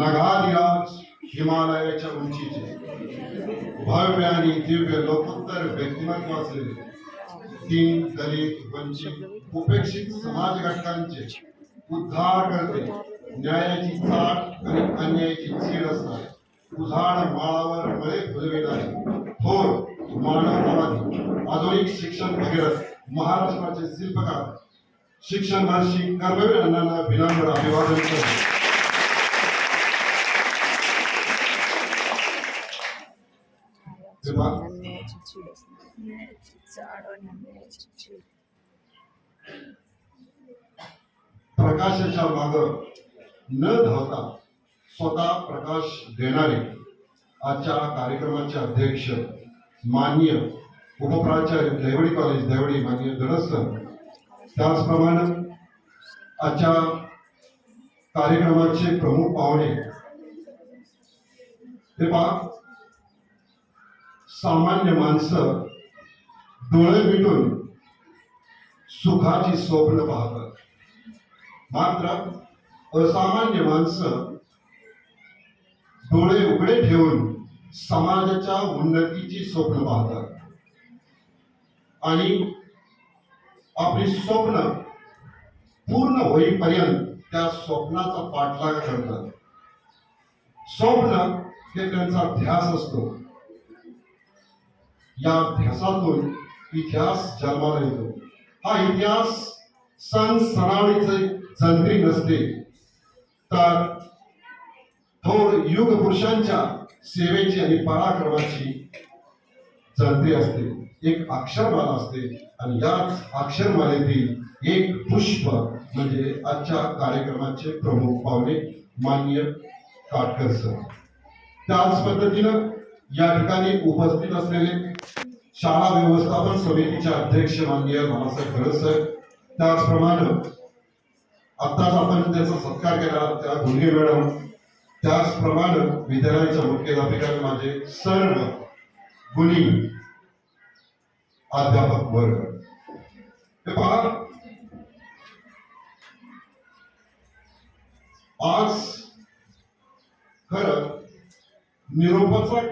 नगाधिराज हिमालयाच्या उंचीचे. भव्य आणि दिव्य लोकोत्तर व्यक्तिमत्व असलेले तीन दलित वंचित उपेक्षित समाज घटकांचे उद्धार करते. न्यायाची चाट आणि अन्यायाची चीड असणार. उझाड माळावर मळे फुलविणारे थोर मानवतावादी आधुनिक शिक्षण भगीरथ महाराष्ट्राचे शिल्पकार. शिक्षण महर्षी कर्मवीर अण्णांना विनम्र अभिवादन करतो. विभाग चीड आणि चीड प्रकाशाच्या माग न धावता स्वतः प्रकाश देणारे आजच्या कार्यक्रमाचे अध्यक्ष मान्य उपप्राचार्य देवडी कॉलेज दैवडी मान्य दरसर त्याचप्रमाणे आजच्या कार्यक्रमाचे प्रमुख पाहुणे. हे पहा सामान्य माणसं डोळे मिटून सुखाची स्वप्न पाहतात. मात्र असामान्य माणसं डोळे उघडे ठेवून समाजाच्या उन्नतीची स्वप्न पाहतात. आणि आपली स्वप्न पूर्ण होईपर्यंत त्या स्वप्नाचा पाठलाग करतात. स्वप्न हे त्यांचा ध्यास असतो. या ध्यासातून इतिहास जन्माला येतो. हा इतिहास सण सणावळीचे जंत्री नसते. तर थोर युग पुरुषांच्या सेवेची आणि पराक्रमाची जंत्री असते. एक अक्षरमाला असते. आणि याच अक्षरमालेतील एक पुष्प म्हणजे आजच्या कार्यक्रमाचे प्रमुख पाहुणे मान्य काटकर सर त्याच पद्धतीनं या ठिकाणी उपस्थित असलेले शाळा व्यवस्थापन समितीचे अध्यक्ष माननीय बाबासाहेब खरसर त्याचप्रमाणे आत्ताच आपण त्याचा सत्कार केला त्या गुंगे मॅडम त्याचप्रमाणे विद्यालयाच्या मुख्याध्यापिका माझे सर्व गुणी अध्यापक वर्ग. हे पहा. आज खरं निरोपाचा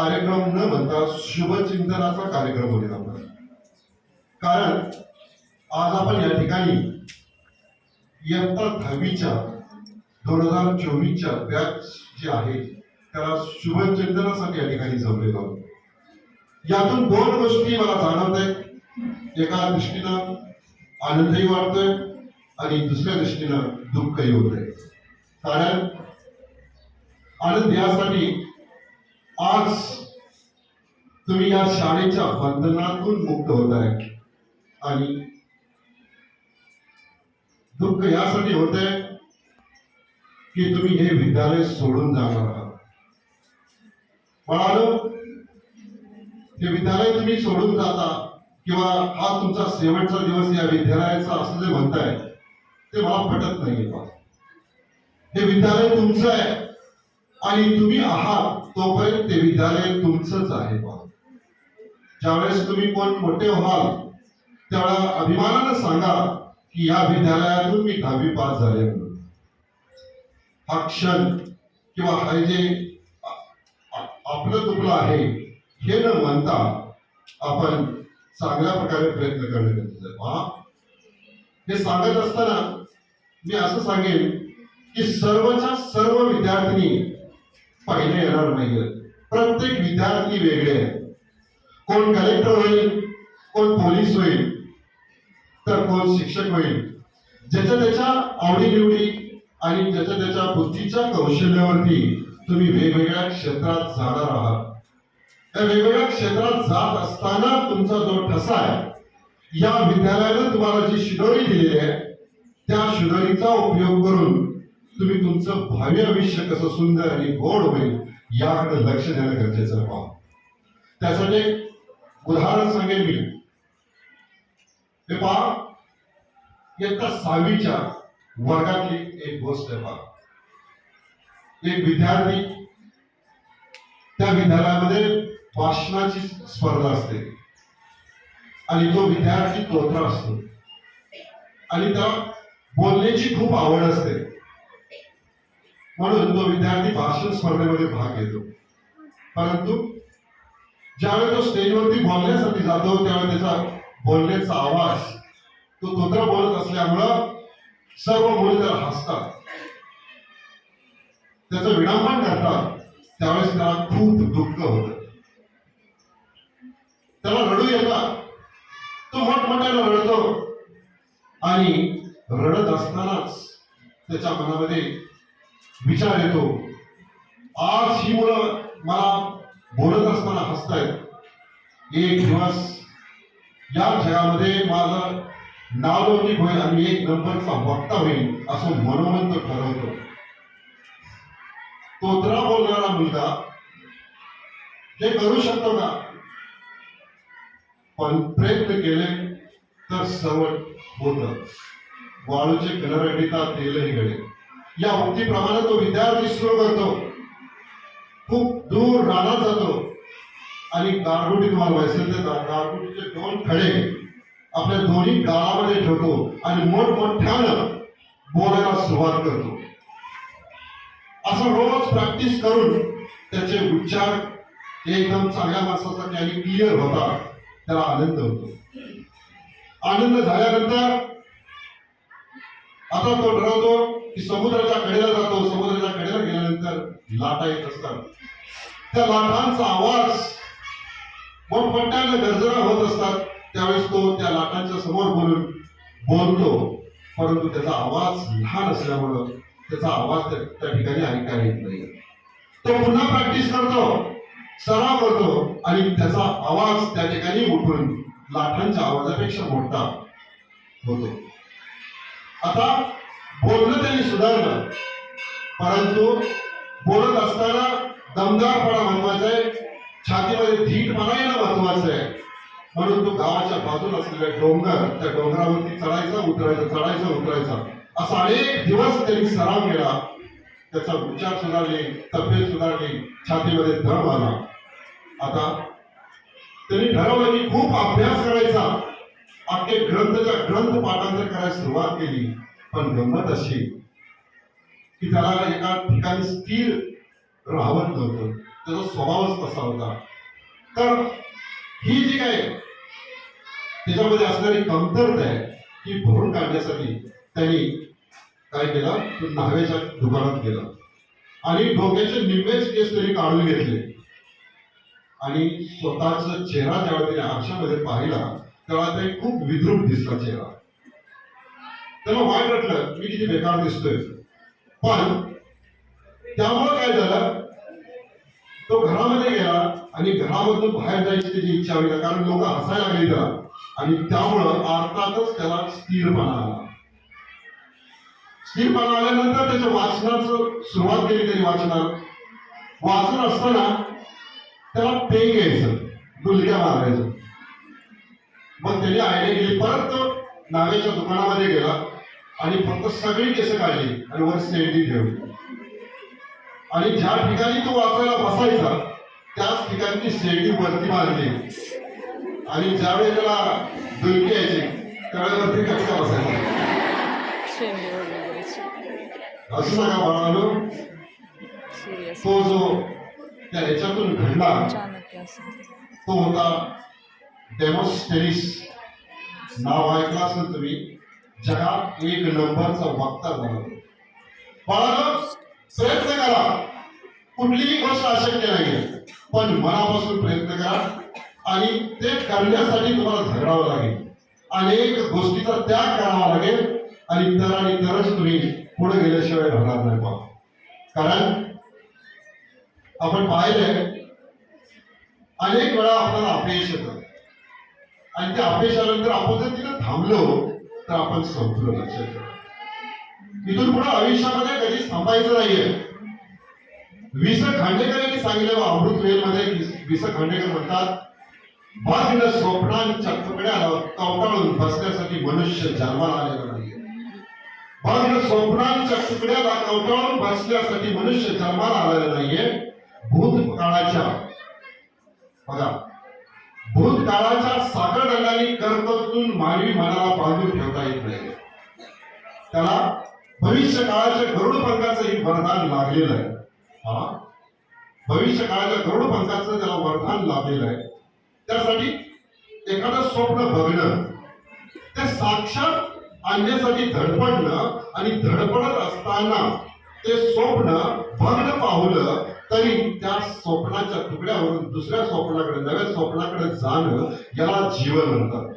कार्यक्रम न म्हणता शुभचिंतनाचा कार्यक्रम होईल आपला. कारण आज आपण या ठिकाणी इयत्ता दहावीच्या दोन हजार चोवीसच्या बॅच जे आहे त्याला शुभचिंतनासाठी या ठिकाणी जमलेलो आहोत. यातून दोन गोष्टी मला जाणवत आहेत. एका दृष्टीनं आनंदही वाढतोय आणि दुसऱ्या दृष्टीनं दुःखही होत आहे कारण आनंद यासाठी आज तुम्ही या शाळेच्या बंधनातून मुक्त होत आहे. आणि दुःख यासाठी होत आहे की तुम्ही हे विद्यालय सोडून जाणार आहात. बाळानो हे विद्यालय तुम्ही सोडून जाता किंवा हा तुमचा शेवटचा दिवस या विद्यालयाचा असं जे म्हणताय ते मला पटत नाहीये. हे विद्यालय तुमचं आहे. आणि तुम्ही आहात तोपर्यंत ते विद्यालय तुमचंच आहे बा ज्यावेळेस तुम्ही कोण मोठे व्हाल त्यावेळा अभिमानानं सांगा की या विद्यालयातून मी दहावी पास झाले म्हणून. हा क्षण किंवा हे जे आपलं तुपलं आहे हे न म्हणता आपण चांगल्या प्रकारे प्रयत्न करणे गरजेचं आहे हे सांगत असताना मी असं सांगेन की सर्वच्या सर्व विद्यार्थी पहिले येणार नाही प्रत्येक विद्यार्थी वेगळे आहे कोण कलेक्टर होईल कोण पोलीस होईल तर कोण शिक्षक होईल. ज्याच्या त्याच्या आवडीनिवडी आणि ज्याच्या त्याच्या बुद्धीच्या कौशल्यावरती तुम्ही वेगवेगळ्या क्षेत्रात जाणार आहात. त्या वेगवेगळ्या क्षेत्रात जात असताना तुमचा जो ठसा आहे या विद्यालयानं तुम्हाला जी शिदोरी दिलेली आहे त्या शिदोरीचा उपयोग करून तुम्ही तुमचं भावी आयुष्य कसं सुंदर आणि गोड होईल याकडे लक्ष देणं गरजेचं पहा त्यासाठी एक उदाहरण सांगेन मी. हे पहा इयत्ता सहावीच्या वर्गातली एक गोष्ट आहे पहा. एक विद्यार्थी त्या विद्यालयामध्ये भाषणाची स्पर्धा असते. आणि तो विद्यार्थी तोत्रा असतो. आणि त्याला बोलण्याची खूप आवड असते. म्हणून तो विद्यार्थी भाषण स्पर्धेमध्ये भाग घेतो. परंतु ज्यावेळी तो स्टेजवरती बोलण्यासाठी जातो त्यावेळी त्याचा बोलण्याचा आवाज तो तोत्र बोलत असल्यामुळं सर्व मुले त्याला हसतात. त्याचं विडंबन करतात. त्यावेळेस त्याला खूप दुःख होत. त्याला रडू येतात. तो मोठमोठ्यानं रडतो. आणि रडत असतानाच त्याच्या मनामध्ये विचार येतो. आज ही मुलं मला बोलत असताना हसतायत. एक दिवस या जगामध्ये माझं नाव होईल आणि एक नंबरचा वक्ता होईल असं मनोमंत तो ठरवतो तोत्रा बोलणारा मुलगा हे करू शकतो का? पण प्रयत्न केले तर सर्व होत वाळूचे कलर अडिता तेलही गळे. या उक्तीप्रमाणे तो विद्यार्थी स्लो करतो. खूप दूर रानात जातो. आणि गारगुटी तुम्हाला व्हायचं तर गारगुटीचे दोन खडे आपल्या दोन्ही गाळामध्ये ठेवतो आणि मोठमोठ्यानं बोलायला सुरुवात करतो. असं रोज प्रॅक्टिस करून त्याचे उच्चार एकदम चांगल्या माणसासाठी आणि क्लिअर होता त्याला आनंद होतो. आनंद झाल्यानंतर आता तो ठरवतो की समुद्राच्या कडेला जातो समुद्राच्या कडेला गेल्यानंतर लाटा येत असतात. त्या लाटांचा आवाज मोठमोठ्याने गर्जना होत असतात. त्यावेळेस तो त्या लाटांच्या समोर बोलून बोलतो. परंतु त्याचा आवाज लहान असल्यामुळं त्याचा आवाज त्या त्या ठिकाणी ऐकायला येत नाही. तो पुन्हा प्रॅक्टिस करतो सराव करतो आणि त्याचा आवाज त्या ठिकाणी उठून लाटांच्या आवाजापेक्षा मोठा होतो. आता बोलणं त्यांनी सुधारलं परंतु बोलत असताना दमदारपणा महत्त्वाचा आहे. छातीमध्ये धीटपणा येणं महत्वाचं आहे. म्हणून तो गावाच्या बाजूला असलेला डोंगर त्या डोंगरावरती चढायचा उतरायचा चढायचा उतरायचा. असा अनेक दिवस त्यांनी सराव केला. त्याचा विचार सुधारले तब्येत सुधारली छातीमध्ये दम आला. आता त्यांनी ठरवलं की खूप अभ्यास करायचा. अख्खे ग्रंथच्या ग्रंथ पाठांतर करायला सुरुवात केली. पण गंमत अशी की त्याला एका ठिकाणी स्थिर राहत नव्हतं. त्याचा स्वभावच तसा होता. तर ही जी काय त्याच्यामध्ये असणारी कमतरता आहे ती भरून काढण्यासाठी त्यांनी काय केलं? तर न्हाव्याच्या दुकानात गेला. आणि डोक्याचे निम्मेच केस त्यांनी काढून घेतले. आणि स्वतःचा चेहरा जेव्हा त्याने आरशामध्ये पाहिला तेव्हा ते खूप विद्रूप दिसला चेहरा. त्याला वाईट वाटलं मी किती बेकार दिसतोय. पण त्यामुळे काय झालं? तो घरामध्ये गेला आणि घरामधून बाहेर जायची त्याची इच्छा होईल कारण लोक हसायला लागली त्याला. आणि त्यामुळं अर्थातच त्याला स्थिरपणा आला. स्थिरपणा आल्यानंतर त्याच्या वाचनाचं सुरुवात केली त्याने वाचनात. वाचन असताना त्याला पेन घ्यायचं गुलक्या मारायचं. मग त्याने आयडिया केली परत तो नावेच्या दुकानामध्ये गेला. आणि फक्त सगळी केस काढली आणि वर सेंडी ठेवली. आणि ज्या ठिकाणी तो वाचायला बसायचा त्याच ठिकाणी ती शेंडी वरती मारली आणि ज्यावेळी त्याला दुलकी यायची त्यावेळेला वरती कटका बसायचा. असं सांगा म्हणालो तो जो त्या ह्याच्यातून घडला तो होता डेमोस्टेरिस नाव ऐकलं असेल तुम्ही? जगात एक नंबरचा वक्ता झाला. बाळानो प्रयत्न करा. कुठलीही गोष्ट अशक्य नाही पण मनापासून प्रयत्न करा. आणि ते करण्यासाठी तुम्हाला झगडावं लागेल. अनेक गोष्टीचा त्याग करावा लागेल. आणि तर आणि तरच तुम्ही पुढे गेल्याशिवाय राहणार नाही बा. कारण आपण पाहिलंय अनेक वेळा आपल्याला अपयश येतं. आणि त्या अपयशानंतर आपण जर तिथं थांबलो तर आपण संपलो लक्षात ठेवा. इथून पुढे आयुष्यामध्ये कधी थांबायचं नाहीये. विस खांडेकर यांनी सांगितलं अमृत वेल मध्ये विस खांडेकर म्हणतात बाजूला स्वप्नांच्या तुकड्याला कवटाळून बसण्यासाठी मनुष्य जन्माला आलेला नाहीये. बाजूला स्वप्नांच्या तुकड्याला कवटाळून बसण्यासाठी मनुष्य जन्माला आलेला नाहीये. भूतकाळाच्या बघा भूतकाळाच्या सागरदंडाने करकचून मानवी मनाला बांधून ठेवता येत नाही. त्याला भविष्य काळाच्या गरुड पंथाचं हे वरदान लाभलेलं आहे. हा? भविष्य काळाच्या गरुड पंथाचं त्याला वरदान लाभलेलं आहे. त्यासाठी एखादं स्वप्न बघणं ते साक्षात आणण्यासाठी धडपडणं आणि धडपडत असताना ते स्वप्न भग्न पावलं तरी त्या स्वप्नाच्या तुकड्यावरून दुसऱ्या स्वप्नाकडे नव्या स्वप्नाकडे जाणं याला जीवन म्हणतात.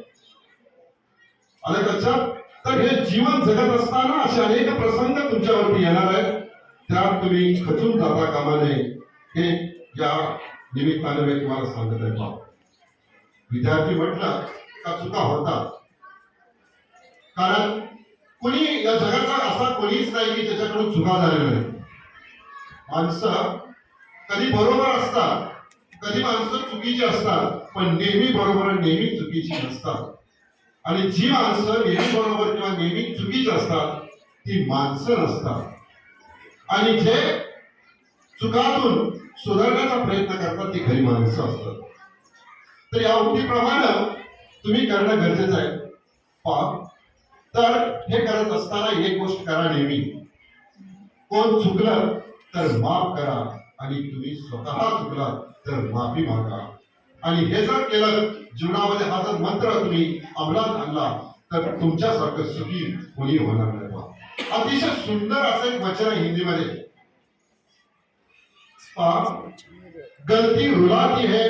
आलं का लक्षात तर हे जीवन जगत असताना असे अनेक प्रसंग तुमच्यावरती येणार आहेत. त्यात तुम्ही खचून जाता कामा नये हे या निमित्ताने मी तुम्हाला सांगत आहे. बाप विद्यार्थी म्हटलं का चुका होतात. कारण कोणी या जगाचा असा कोणीच नाही की त्याच्याकडून चुका झालेल्या नाही माणसं कधी बरोबर असतात कधी माणसं चुकीची असतात पण नेहमी बरोबर नेहमी चुकीची नसतात. आणि जी माणसं नेहमी बरोबर किंवा नेहमी चुकीची असतात ती माणसं नसतात. आणि जे चुकातून सुधारण्याचा प्रयत्न करतात ती खरी माणसं असतात. तर या उठीप्रमाणे तुम्ही करणं गरजेचं आहे. पहा तर हे करत असताना एक गोष्ट करा नेहमी. कोण चुकलं तर माफ करा. आणि तुम्ही स्वतः चुकला तर माफी मागा. आणि हे जर केलं जीवनामध्ये हा जर मंत्र तुम्ही अंमलात आणला तर तुमच्यासारखं सुखी कोणी होणार नाही अतिशय सुंदर असं एक वचन आहे हिंदीमध्ये. गलती रुलाती है